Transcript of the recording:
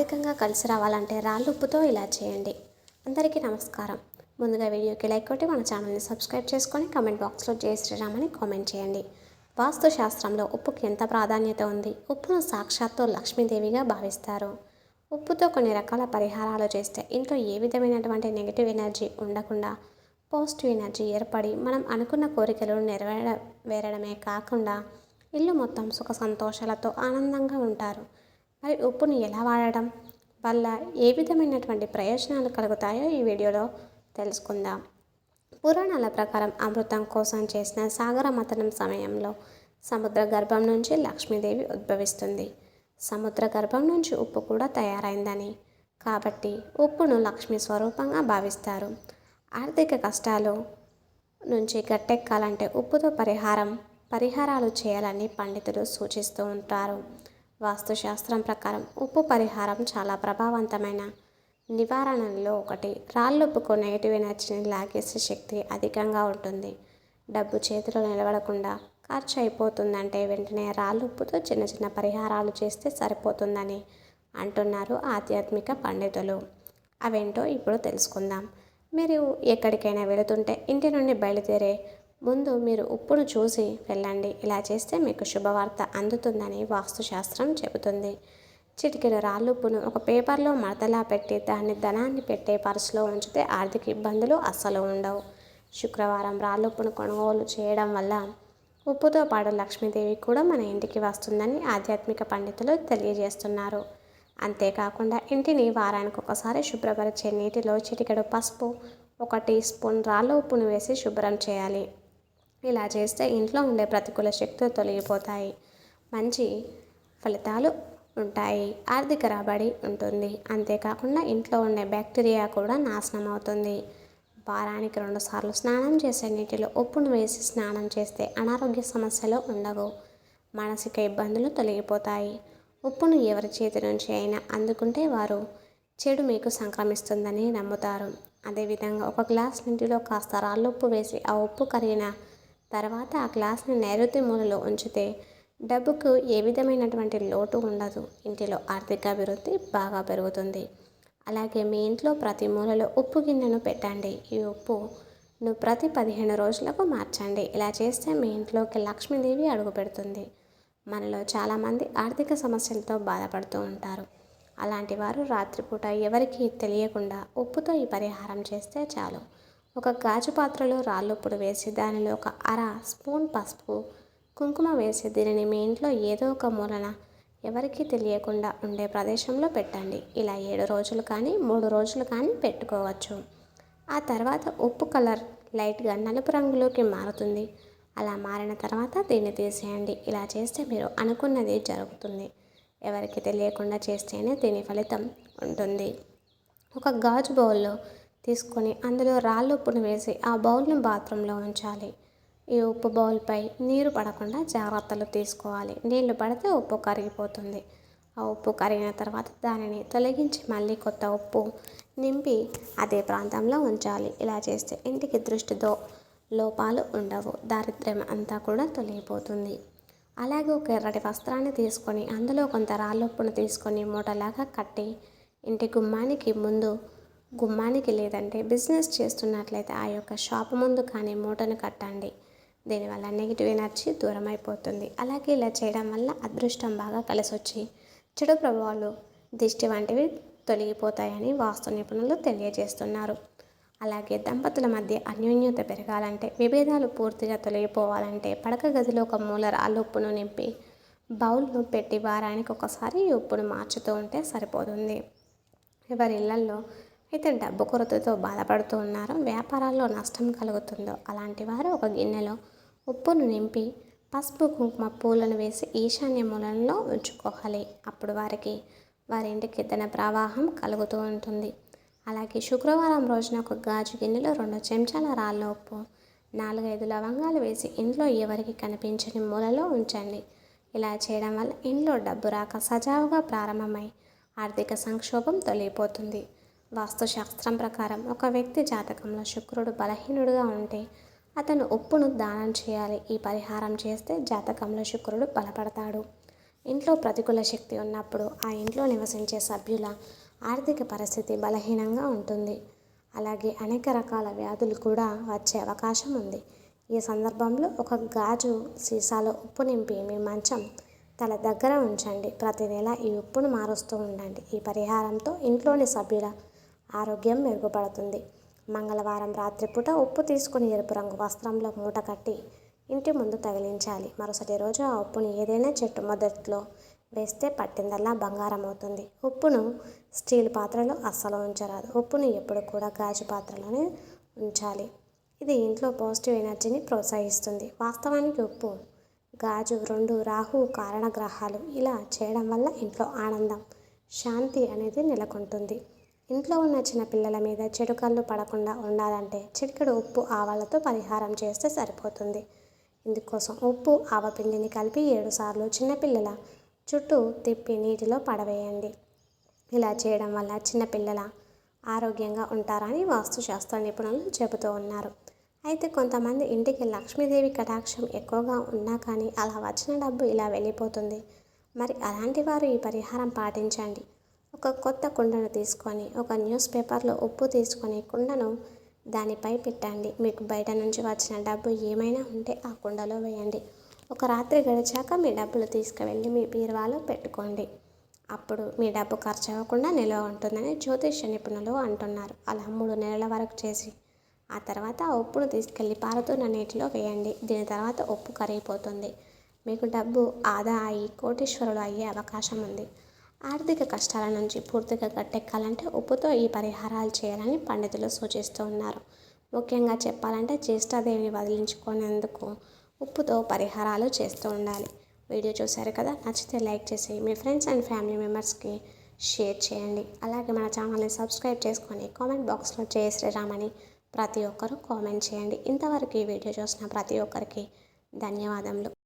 అధికంగా కలిసి రావాలంటే రాళ్ళుప్పుతో ఇలా చేయండి. అందరికీ నమస్కారం. ముందుగా వీడియోకి లైక్ కొట్టి మన ఛానల్ని సబ్స్క్రైబ్ చేసుకొని కమెంట్ బాక్స్లో జయ శ్రీరామని కామెంట్ చేయండి. వాస్తు శాస్త్రంలో ఉప్పుకి ఎంత ప్రాధాన్యత ఉంది? ఉప్పును సాక్షాత్తు లక్ష్మీదేవిగా భావిస్తారు. ఉప్పుతో కొన్ని రకాల పరిహారాలు చేస్తే ఇంట్లో ఏ విధమైనటువంటి నెగిటివ్ ఎనర్జీ ఉండకుండా పాజిటివ్ ఎనర్జీ ఏర్పడి మనం అనుకున్న కోరికలు వేరడమే కాకుండా ఇల్లు మొత్తం సుఖ సంతోషాలతో ఆనందంగా ఉంటారు. మరి ఉప్పుని ఎలా వాడడం వల్ల ఏ విధమైనటువంటి ప్రయోజనాలు కలుగుతాయో ఈ వీడియోలో తెలుసుకుందాం. పురాణాల ప్రకారం అమృతం కోసం చేసిన సాగర మథనం సమయంలో సముద్ర గర్భం నుంచి లక్ష్మీదేవి ఉద్భవిస్తుంది. సముద్ర గర్భం నుంచి ఉప్పు కూడా తయారైందని. కాబట్టి ఉప్పును లక్ష్మీ స్వరూపంగా భావిస్తారు. ఆర్థిక కష్టాలు నుంచి గట్టెక్కాలంటే ఉప్పుతో పరిహారం పరిహారాలు చేయాలని పండితులు సూచిస్తూ ఉంటారు. వాస్తుశాస్త్రం ప్రకారం ఉప్పు పరిహారం చాలా ప్రభావవంతమైన నివారణల్లో ఒకటి. రాళ్ళొప్పుకు నెగిటివ్ ఎనర్జీని లాగేసే శక్తి అధికంగా ఉంటుంది. డబ్బు చేతిలో నిలబడకుండా ఖర్చు అయిపోతుందంటే వెంటనే రాళ్ళుప్పుతో చిన్న చిన్న పరిహారాలు చేస్తే సరిపోతుందని అంటున్నారు ఆధ్యాత్మిక పండితులు. అవేంటో ఇప్పుడు తెలుసుకుందాం. మీరు ఎక్కడికైనా వెళుతుంటే ఇంటి నుండి బయలుదేరే ముందు మీరు ఉప్పును చూసి వెళ్ళండి. ఇలా చేస్తే మీకు శుభవార్త అందుతుందని వాస్తుశాస్త్రం చెబుతుంది. చిటికెడు రాళ్ళుప్పును ఒక పేపర్లో మడతలా పెట్టి దాన్ని ధనాన్ని పెట్టే పర్సులో ఉంచితే ఆర్థిక ఇబ్బందులు అస్సలు ఉండవు. శుక్రవారం రాళ్ళుప్పును కొనుగోలు చేయడం వల్ల ఉప్పుతో పాటు లక్ష్మీదేవి కూడా మన ఇంటికి వస్తుందని ఆధ్యాత్మిక పండితులు తెలియజేస్తున్నారు. అంతేకాకుండా ఇంటిని వారానికి ఒకసారి శుభ్రపరిచే నీటిలో చిటికెడు పసుపు ఒక టీ స్పూన్ రాళ్ళ ఉప్పును వేసి శుభ్రం చేయాలి. ఇలా చేస్తే ఇంట్లో ఉండే ప్రతికూల శక్తులు తొలగిపోతాయి. మంచి ఫలితాలు ఉంటాయి. ఆర్థిక రాబడి ఉంటుంది. అంతేకాకుండా ఇంట్లో ఉండే బ్యాక్టీరియా కూడా నాశనం అవుతుంది. వారానికి రెండుసార్లు స్నానం చేసే నీటిలో ఉప్పును వేసి స్నానం చేస్తే అనారోగ్య సమస్యలు ఉండవు. మానసిక ఇబ్బందులు తొలగిపోతాయి. ఉప్పును ఎవరి చేతి నుంచి అయినా అందుకుంటే వారు చెడు మీకు సంక్రమిస్తుందని నమ్ముతారు. అదేవిధంగా ఒక గ్లాస్ నీటిలో కాస్త రాళ్ళుప్పు వేసి ఆ ఉప్పు కరిగిన తర్వాత ఆ గ్లాస్ని నైరుతి మూలలో ఉంచితే డబ్బుకు ఏ విధమైనటువంటి లోటు ఉండదు. ఇంటిలో ఆర్థిక అభివృద్ధి బాగా పెరుగుతుంది. అలాగే మీ ఇంట్లో ప్రతి మూలలో ఉప్పు గిన్నెను పెట్టండి. ఈ ఉప్పును ప్రతి పదిహేను రోజులకు మార్చండి. ఇలా చేస్తే మీ ఇంట్లోకి లక్ష్మీదేవి అడుగు పెడుతుంది. మనలో చాలామంది ఆర్థిక సమస్యలతో బాధపడుతూ ఉంటారు. అలాంటి వారు రాత్రిపూట ఎవరికీ తెలియకుండా ఉప్పుతో ఈ పరిహారం చేస్తే చాలు. ఒక గాజు పాత్రలో రాళ్ళుప్పుడు వేసి దానిలో ఒక అర స్పూన్ పసుపు కుంకుమ వేసి దీనిని మీ ఇంట్లో ఏదో ఒక మూలన ఎవరికీ తెలియకుండా ఉండే ప్రదేశంలో పెట్టండి. ఇలా ఏడు రోజులు కానీ మూడు రోజులు కానీ పెట్టుకోవచ్చు. ఆ తర్వాత ఉప్పు కలర్ లైట్గా నలుపు రంగులోకి మారుతుంది. అలా మారిన తర్వాత దీన్ని తీసేయండి. ఇలా చేస్తే మీరు అనుకున్నది జరుగుతుంది. ఎవరికి తెలియకుండా చేస్తేనే దీని ఫలితం ఉంటుంది. ఒక గాజు బౌల్లో తీసుకొని అందులో రాళ్ళు ఉప్పును వేసి ఆ బౌల్ను బాత్రూంలో ఉంచాలి. ఈ ఉప్పు బౌల్పై నీరు పడకుండా జాగ్రత్తలు తీసుకోవాలి. నీళ్ళు పడితే ఉప్పు కరిగిపోతుంది. ఆ ఉప్పు కరిగిన తర్వాత దానిని తొలగించి మళ్ళీ కొత్త ఉప్పు నింపి అదే ప్రాంతంలో ఉంచాలి. ఇలా చేస్తే ఇంటికి దృష్టితో లోపాలు ఉండవు. దారిద్ర్యం అంతా కూడా తొలగిపోతుంది. అలాగే ఒక ఎర్రటి వస్త్రాన్ని తీసుకొని అందులో కొంత రాళ్ళొప్పును తీసుకొని మూటలాగా కట్టి ఇంటి గుమ్మానికి ముందు గుమ్మానికి లేదంటే బిజినెస్ చేస్తున్నట్లయితే ఆ యొక్క షాప్ ముందు కానీ మూటను కట్టండి. దీనివల్ల నెగిటివ్ ఎనర్జీ దూరం అయిపోతుంది అలాగే ఇలా చేయడం వల్ల అదృష్టం బాగా కలిసొచ్చి చెడు ప్రభావాలు దిష్టి వంటివి తొలగిపోతాయని వాస్తు నిపుణులు తెలియజేస్తున్నారు. అలాగే దంపతుల మధ్య అన్యోన్యత పెరగాలంటే విభేదాలు పూర్తిగా తొలగిపోవాలంటే పడక గదిలో ఒక మూల రాళ్ళు ఉప్పును నింపి బౌల్ను పెట్టి వారానికి ఒకసారి ఉప్పును మార్చుతూ ఉంటే సరిపోతుంది. ఎవరి ఇళ్ళల్లో అయితే డబ్బు కొరతతో బాధపడుతూ ఉన్నారో వ్యాపారాల్లో నష్టం కలుగుతుందో అలాంటి వారు ఒక గిన్నెలో ఉప్పును నింపి పసుపు కుంకుమ పూలను వేసి ఈశాన్య మూలంలో ఉంచుకోవాలి. అప్పుడు వారికి వారి ఇంటికి ధన ప్రవాహం కలుగుతూ ఉంటుంది. అలాగే శుక్రవారం రోజున ఒక గాజు గిన్నెలో రెండు చెంచాల రాళ్ళ ఉప్పు నాలుగైదు లవంగాలు వేసి ఇంట్లో ఎవరికి కనిపించని మూలలో ఉంచండి. ఇలా చేయడం వల్ల ఇంట్లో డబ్బు రాక సజావుగా ప్రారంభమై ఆర్థిక సంక్షోభం తొలగిపోతుంది. వాస్తుశాస్త్రం ప్రకారం ఒక వ్యక్తి జాతకంలో శుక్రుడు బలహీనుడుగా ఉంటే అతను ఉప్పును దానం చేయాలి. ఈ పరిహారం చేస్తే జాతకంలో శుక్రుడు బలపడతాడు. ఇంట్లో ప్రతికూల శక్తి ఉన్నప్పుడు ఆ ఇంట్లో నివసించే సభ్యుల ఆర్థిక పరిస్థితి బలహీనంగా ఉంటుంది. అలాగే అనేక రకాల వ్యాధులు కూడా వచ్చే అవకాశం ఉంది. ఈ సందర్భంలో ఒక గాజు సీసాలో ఉప్పు నింపి మీ మంచం తల దగ్గర ఉంచండి. ప్రతి నెల ఈ ఉప్పును మారుస్తూ ఉండండి. ఈ పరిహారంతో ఇంట్లోని సభ్యుల ఆరోగ్యం మెరుగుపడుతుంది. మంగళవారం రాత్రిపూట ఉప్పు తీసుకుని ఎరుపు రంగు వస్త్రంలో మూట కట్టి ఇంటి ముందు తగిలించాలి. మరుసటి రోజు ఆ ఉప్పుని ఏదైనా చెట్టు మొదట్లో వేస్తే పట్టిందల్లా బంగారం అవుతుంది ఉప్పును స్టీల్ పాత్రలో అస్సలు ఉంచరాదు. ఉప్పును ఎప్పుడు కూడా గాజు పాత్రలోనే ఉంచాలి. ఇది ఇంట్లో పాజిటివ్ ఎనర్జీని ప్రోత్సహిస్తుంది. వాస్తవానికి ఉప్పు గాజు రెండు రాహు కారణ గ్రహాలు ఇలా చేయడం వల్ల ఇంట్లో ఆనందం శాంతి అనేది నెలకొంటుంది. ఇంట్లో ఉన్న చిన్న పిల్లల మీద చెడు కళ్ళు పడకుండా ఉండాలంటే చిటికెడు ఉప్పు ఆవాలతో పరిహారం చేస్తే సరిపోతుంది. ఇందుకోసం ఉప్పు ఆవపిండిని కలిపి ఏడుసార్లు చిన్నపిల్లల చుట్టూ తిప్పి నీటిలో పడవేయండి. ఇలా చేయడం వల్ల చిన్నపిల్లల ఆరోగ్యంగా ఉంటారని వాస్తుశాస్త్ర నిపుణులు చెబుతూ ఉన్నారు. అయితే కొంతమంది ఇంటికి లక్ష్మీదేవి కటాక్షం ఎక్కువగా ఉన్నా కానీ అలా వచ్చిన డబ్బు ఇలా వెళ్ళిపోతుంది. మరి అలాంటి వారు ఈ పరిహారం పాటించండి. ఒక కొత్త కుండను తీసుకొని ఒక న్యూస్ పేపర్లో ఉప్పు తీసుకొని కుండను దానిపై పెట్టండి. మీకు బయట నుంచి వచ్చిన డబ్బు ఏమైనా ఉంటే ఆ కుండలో వేయండి. ఒక రాత్రి గడిచాక మీ డబ్బులు తీసుకువెళ్ళి మీ బీరువాలో పెట్టుకోండి. అప్పుడు మీ డబ్బు ఖర్చు అవ్వకుండా నిల్వ ఉంటుందని జ్యోతిష నిపుణులు అంటున్నారు. అలా మూడు నెలల వరకు చేసి ఆ తర్వాత ఆ ఉప్పును తీసుకెళ్ళి పారుతున్న నీటిలో వేయండి. దీని తర్వాత ఉప్పు కరిగిపోతుంది. మీకు డబ్బు ఆదా అయ్యి కోటీశ్వరులు అయ్యే అవకాశం ఉంది. ఆర్థిక కష్టాల నుంచి పూర్తిగా గట్టెక్కాలంటే ఉప్పుతో ఈ పరిహారాలు చేయాలని పండితులు సూచిస్తూ ఉన్నారు. ముఖ్యంగా చెప్పాలంటే జ్యేష్ఠాదేవిని వదిలించుకునేందుకు ఉప్పుతో పరిహారాలు చేస్తూ ఉండాలి. వీడియో చూశారు కదా? నచ్చితే లైక్ చేసి మీ ఫ్రెండ్స్ అండ్ ఫ్యామిలీ మెంబర్స్కి షేర్ చేయండి. అలాగే మన ఛానల్ని సబ్స్క్రైబ్ చేసుకొని కామెంట్ బాక్స్లో జయ శ్రీరామని ప్రతి ఒక్కరూ కామెంట్ చేయండి. ఇంతవరకు ఈ వీడియో చూసిన ప్రతి ఒక్కరికి ధన్యవాదములు.